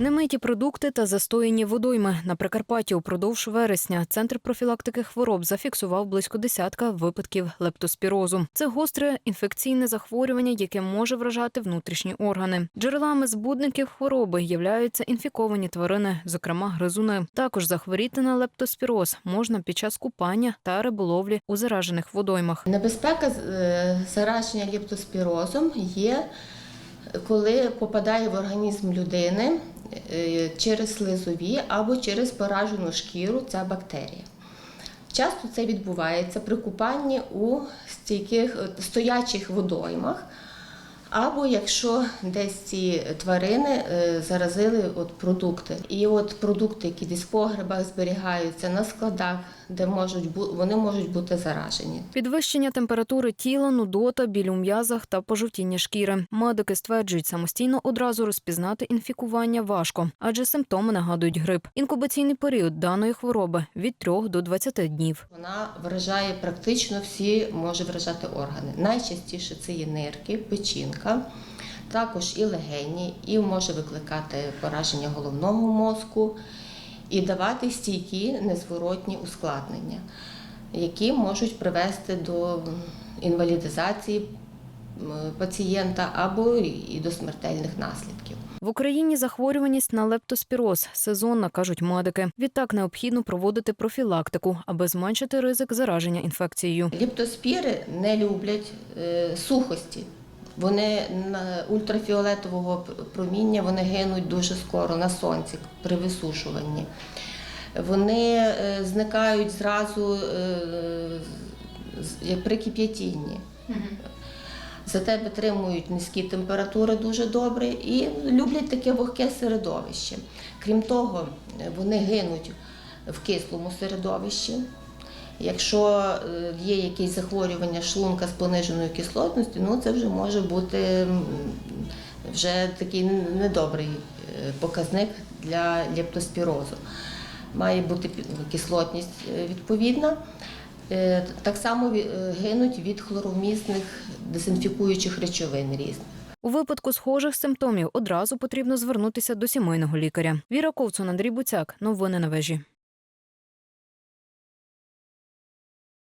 Немиті продукти та застояні водойми на Прикарпатті упродовж вересня центр профілактики хвороб зафіксував близько десятка випадків лептоспірозу. Це гостре інфекційне захворювання, яке може вражати внутрішні органи. Джерелами збудників хвороби являються інфіковані тварини, зокрема гризуни. Також захворіти на лептоспіроз можна під час купання та риболовлі у заражених водоймах. Небезпека е, зараження ліптоспірозом є, коли попадає в організм людини через слизові або через поражену шкіру ця бактерія. Часто це відбувається при купанні у стійких, е, стоячих водоймах, або якщо десь ці тварини е, заразили от продукти. І от продукти, які десь в погребах зберігаються на складах, де можуть бу- вони можуть бути заражені. Підвищення температури тіла, нудота, біль у м'язах та пожовтіння шкіри. Медики стверджують, самостійно одразу розпізнати інфікування важко, адже симптоми нагадують грип. Інкубаційний період даної хвороби від 3 до 20 днів. Вона вражає практично всі, може вражати органи. Найчастіше це є нирки, печінка, також і легені, і може викликати пораження головного мозку і давати стійкі незворотні ускладнення, які можуть привести до інвалідизації пацієнта або і до смертельних наслідків. В Україні захворюваність на лептоспіроз сезонна, кажуть медики. Відтак необхідно проводити профілактику, аби зменшити ризик зараження інфекцією. Ліптоспіри не люблять е, сухості. Вони на ультрафіолетового проміння вони гинуть дуже скоро на сонці при висушуванні. Вони е, зникають зразу е, при кип'ятінні. Зате витримують низькі температури дуже добре і люблять таке вогке середовище. Крім того, е, вони гинуть в кислому середовищі. Якщо е, є якісь захворювання шлунка з пониженою кислотністю, ну це вже може бути вже такий недобрий е, показник для лептоспірозу. Має бути кислотність е, відповідна. Так само гинуть від хлоровмісних дезінфікуючих речовин різних. У випадку схожих симптомів одразу потрібно звернутися до сімейного лікаря. Віра Ковцун, Андрій Буцяк. Новини на вежі.